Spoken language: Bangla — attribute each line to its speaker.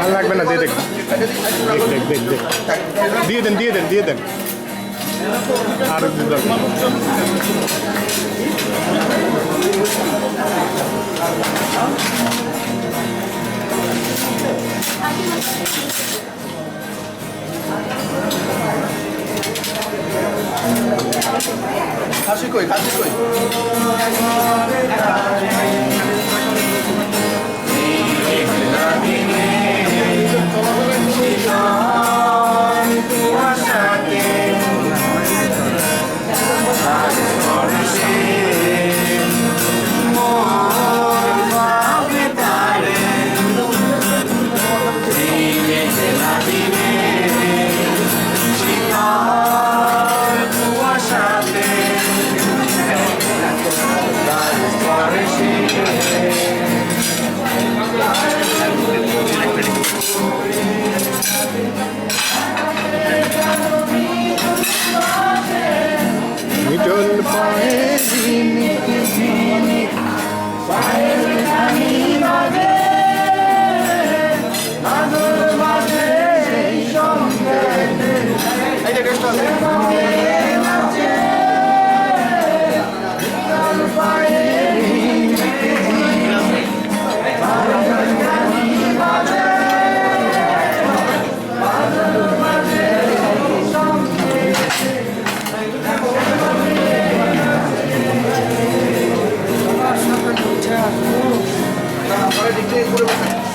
Speaker 1: আর লাগবে না দিয়ে দেখ দিয়ে দেন দিয়ে দেন দিয়ে দেন আর একটু দরকার। 賢い賢
Speaker 2: い。done by দেখতে